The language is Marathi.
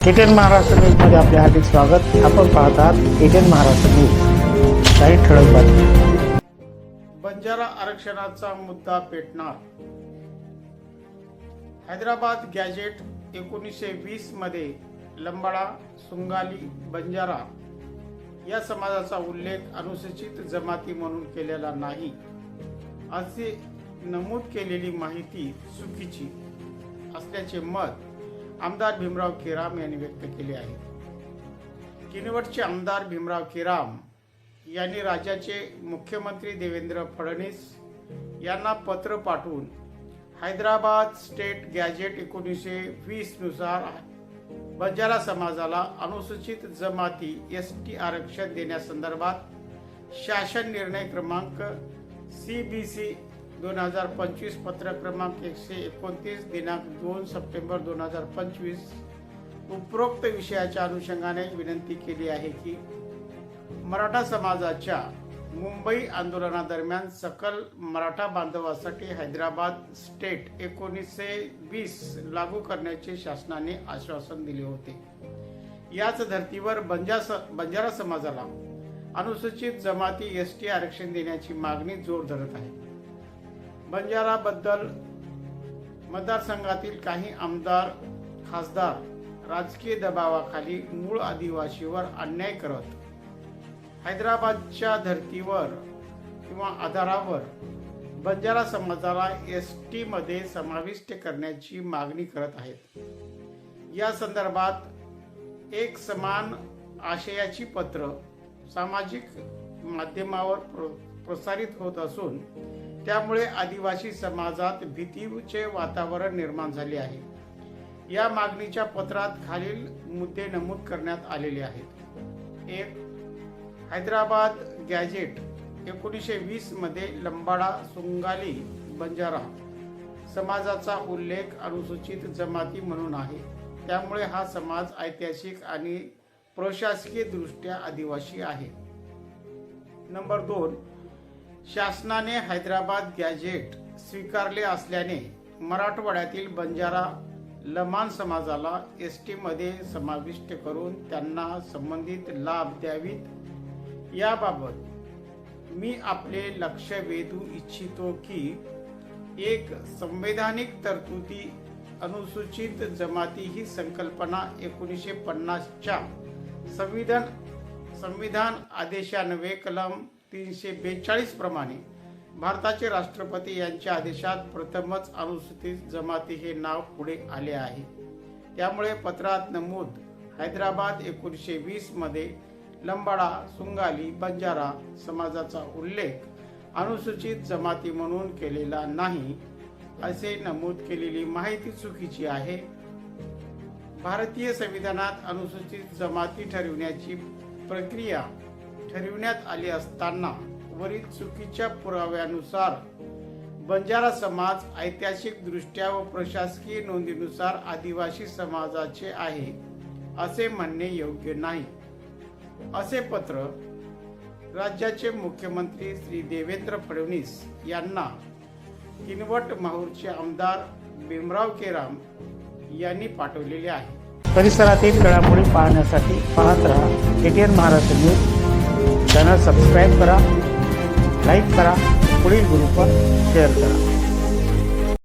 एटीएन महाराष्ट्र न्यूजमध्ये आपले हार्दिक स्वागत. आपण पाहत आहात एटीएन महाराष्ट्र न्यूज. काही ठळक बातमी बंजारा आरक्षणाचा मुद्दा पेटणार. हैदराबाद गॅजेट एकोणीसशे वीसमध्ये लंबाडा सुंगाली बंजारा या समाजाचा उल्लेख अनुसूचित जमाती म्हणून केलेला नाही. असे नमूद केलेली माहिती चुकीची असल्याचे मत आमदार भीमराव केराम यांनी व्यक्त केले आहे. किनवटचे आमदार भीमराव केराम यांनी राज्याचे मुख्यमंत्री देवेंद्र फडणवीस यांना पत्र पाठवून हैदराबाद स्टेट गॅजेट एकोणीसशे वीसनुसार बंजारा समाजाला अनुसूचित जमाती एस टी आरक्षण देण्यासंदर्भात शासन निर्णय क्रमांक सी बी सी दोन हजार पंचवीस पत्र क्रमांक एकशे एकोणतीस दिनांक दोन सप्टेंबर दोन हजार पंचवीस उपरोक्त विषयाच्या अनुषंगाने विनंती केली आहे की मराठा समाजाच्या मुंबई आंदोलनादरम्यान सकल मराठा बांधवासाठी हैदराबाद स्टेट एकोणीसशे वीस लागू करण्याचे शासनाने आश्वासन दिले होते. याच धर्तीवर बंजा बंजारा समाजाला अनुसूचित जमाती एस टी आरक्षण देण्याची मागणी जोर धरत आहे. बंजाराबद्दल मतदारसंघातील काही आमदार खासदार राजकीय दबावाखाली मूळ आदिवासीवर अन्याय करत हैदराबादच्या धर्तीवर किंवा आधारावर बंजारा समाजाला एस टीमध्ये समाविष्ट करण्याची मागणी करत आहेत. या संदर्भात एक समान आशयाची पत्र सामाजिक माध्यमावर प्र- प्रसारित होत असून त्यामुळे आदिवासी समाजात भीतीचे वातावरण निर्माण झाले आहे. या मागणीच्या पत्रात खालील मुद्दे नमूद करण्यात आलेले आहेत. एक हैदराबाद गॅजेट एकोणीसशे वीसमध्ये लंबाडा सुंगाली बंजारा समाजाचा उल्लेख अनुसूचित जमाती म्हणून आहे. त्यामुळे हा समाज ऐतिहासिक आणि प्रशासकीय दृष्ट्या आदिवासी आहे. नंबर दोन शासनाने हैदराबाद गॅजेट स्वीकारले असल्याने मराठवाड्यातील बंजारा लमान समाजाला एस टीमध्ये समाविष्ट करून त्यांना संबंधित लाभ द्यावीत. याबाबत मी आपले लक्ष वेधू इच्छितो की एक संवैधानिक तरतुदी अनुसूचित जमाती ही संकल्पना एकोणीसशे पन्नासच्या संविधान संविधान आदेशान्वये कलम तीनशे बेचाळीस प्रमाणे भारताचे राष्ट्रपती यांच्या आदेशात प्रथमच अनुसूचित जमाती हे नाव पुढे आले आहे. त्यामुळे पत्रात नमूद हैदराबाद एकोणीसशे वीसमध्ये लंबाडा सुंगाली बंजारा समाजाचा उल्लेख अनुसूचित जमाती म्हणून केलेला नाही असे नमूद केलेली माहिती चुकीची आहे. भारतीय संविधानात अनुसूचित जमाती ठरविण्याची प्रक्रिया ठरविण्यात आली असताना वरील चुकीच्या पुराव्यानुसार बंजारा समाज ऐतिहासिक दृष्ट्या व प्रशासकीय नोंदीनुसार आदिवासी समाजाचे आहे असे म्हणणे योग्य नाही. असे पत्र राज्याचे मुख्यमंत्री श्री देवेंद्र फडणवीस यांना किनवट माहूरचे आमदार भीमराव केराम यांनी पाठवलेले आहे. परिसरातील घडामोडी पाहण्यासाठी पाहत राहा. ATN Maharashtra news. Channel subscribe करा लाईक करा पुढील ग्रुपवर शेअर करा.